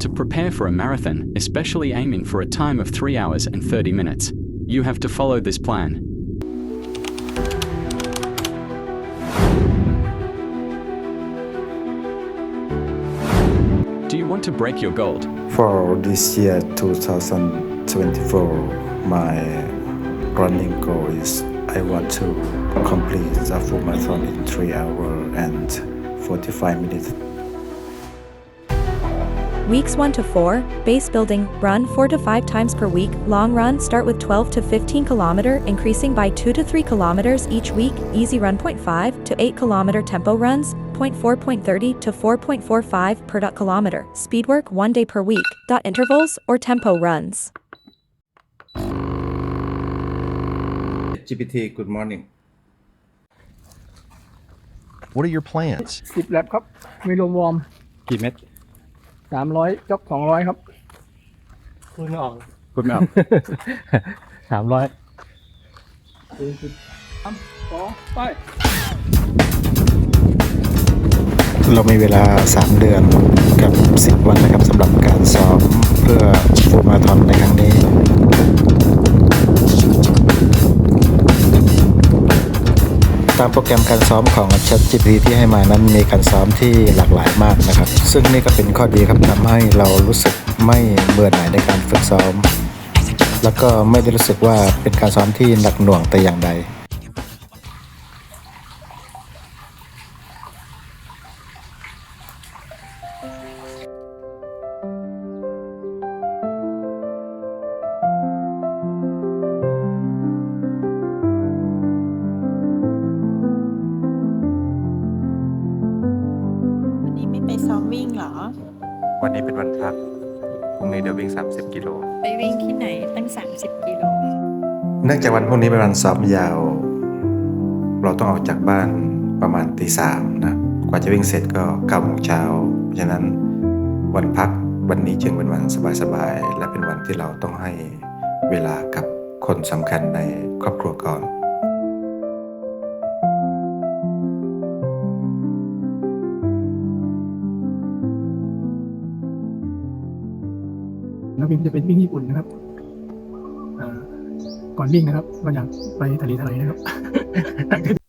To prepare for a marathon, especially aiming for a time of 3 hours and 30 minutes, you have to follow this plan. Do you want to break your gold? For this year 2024, my running goal is I want to complete the full marathon in 3 hours and 45 minutes. Weeks 1 to 4, base building, run 4 to 5 times per week. Long run, start with 12 to 15 kilometer, increasing by 2 to 3 kilometers each week. Easy run 0.5 to 8 kilometer tempo runs, 0.4, 0.30 to 4.45 per dot kilometer. Speed work 1 day per week. Dot intervals or tempo runs. GPT Good morning What are your plans? สิบแลบครับ ไม่รวมวอร์ม กี่เม็ด สามร้อยยกสองร้อยครับพูดไม่ออกพูดไม่ออกสามร้อยสามสองไป เรามีเวลา 3 เดือนกับ 10 วันนะครับสำหรับการซ้อมเพื่อฟูลมาราธอนในครั้งนี้ามโปรแกรมการซ้อมของ ChatGPT ที่ให้มานั้นมีการซ้อมที่หลากหลายมากนะครับ ซึ่งนี่ก็เป็นข้อดีครับทำให้เรารู้สึกไม่เบื่อหน่ายในการฝึกซ้อม แล้วก็ไม่ได้รู้สึกว่าเป็นการซ้อมที่หนักหน่วงแต่อย่างใด ซ้อมวิ่งเหรอ วันนี้เป็นวันพัก พรุ่งนี้เดี๋ยววิ่ง 30 กิโล ไปวิ่งที่ไหนตั้ง 30 กิโล เนื่องจากวันพรุ่งนี้เป็นวันซ้อมยาว เราต้องออกจากบ้านประมาณตีสามนะ กว่าจะวิ่งเสร็จก็เก้าโมงเช้า เพราะฉะนั้นวันพักวันนี้จึงเป็นวันสบายๆ และเป็นวันที่เราต้องให้เวลากับคนสำคัญในครอบครัวก่อนักวิ่งจะเป็นวิ่งญี่ปุ่นนะครับก่อนวิ่งนะครับก็อยากไปทะเลทรายนะครับ